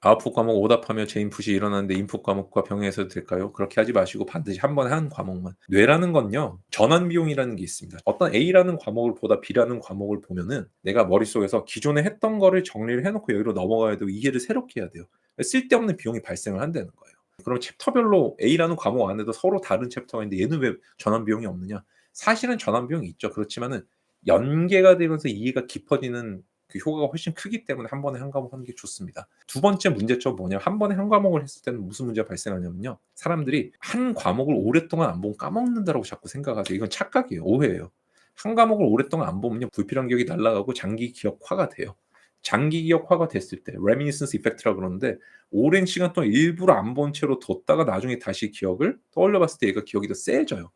아웃풋 과목 오답하며 재인풋이 일어나는데 인풋 과목과 병행해서도 될까요? 그렇게 하지 마시고 반드시 한 번에 한 과목만. 뇌라는 건요. 전환 비용이라는 게 있습니다. 어떤 A라는 과목을 보다 B라는 과목을 보면은 내가 머릿속에서 기존에 했던 거를 정리를 해 놓고 여기로 넘어가야 되고 이해를 새롭게 해야 돼요. 쓸데없는 비용이 발생을 한다는 거예요. 그럼 챕터별로 A라는 과목 안에도 서로 다른 챕터가 있는데 얘는 왜 전환 비용이 없느냐? 사실은 전환 비용이 있죠. 그렇지만은 연계가 되면서 이해가 깊어지는 그 효과가 훨씬 크기 때문에 한 번에 한 과목 하는 게 좋습니다. 두 번째 문제점 뭐냐면 한 번에 한 과목을 했을 때는 무슨 문제가 발생하냐면요. 사람들이 한 과목을 오랫동안 안 보면 까먹는다라고 자꾸 생각하세요. 이건 착각이에요. 오해예요. 한 과목을 오랫동안 안 보면요. 불필요한 기억이 날아가고 장기 기억화가 돼요. 장기 기억화가 됐을 때 레미니센스 이펙트라 그러는데 오랜 시간 동안 일부러 안 본 채로 뒀다가 나중에 다시 기억을 떠올려 봤을 때 얘가 기억이 더 세져요.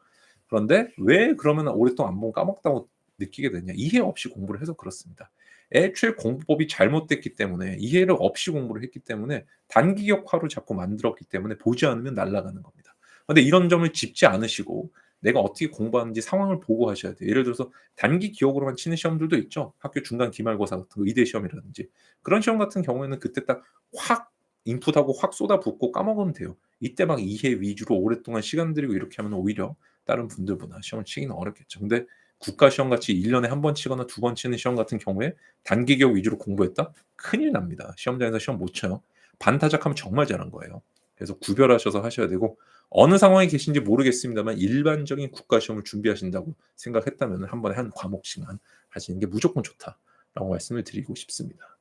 그런데 왜 그러면 오랫동안 안 보면 까먹다고 느끼게 되냐? 이해 없이 공부를 해서 그렇습니다. 애초에 공부법이 잘못됐기 때문에 이해를 없이 공부를 했기 때문에 단기 기억화로 자꾸 만들었기 때문에 보지 않으면 날아가는 겁니다. 근데 이런 점을 짚지 않으시고 내가 어떻게 공부하는지 상황을 보고 하셔야 돼요. 예를 들어서 단기 기억으로만 치는 시험들도 있죠. 학교 중간 기말고사 같은 거 의대 시험이라든지 그런 시험 같은 경우에는 그때 딱 확 인풋하고 확 쏟아붓고 까먹으면 돼요. 이때 막 이해 위주로 오랫동안 시간 들이고 이렇게 하면 오히려 다른 분들보다 시험을 치기는 어렵겠죠. 근데 국가 시험 같이 1년에 한 번 치거나 두 번 치는 시험 같은 경우에 단기 기억 위주로 공부했다? 큰일 납니다. 시험장에서 시험 못 쳐요. 반타작하면 정말 잘한 거예요. 그래서 구별하셔서 하셔야 되고 어느 상황에 계신지 모르겠습니다만 일반적인 국가 시험을 준비하신다고 생각했다면 한 번에 한 과목씩만 하시는 게 무조건 좋다라고 말씀을 드리고 싶습니다.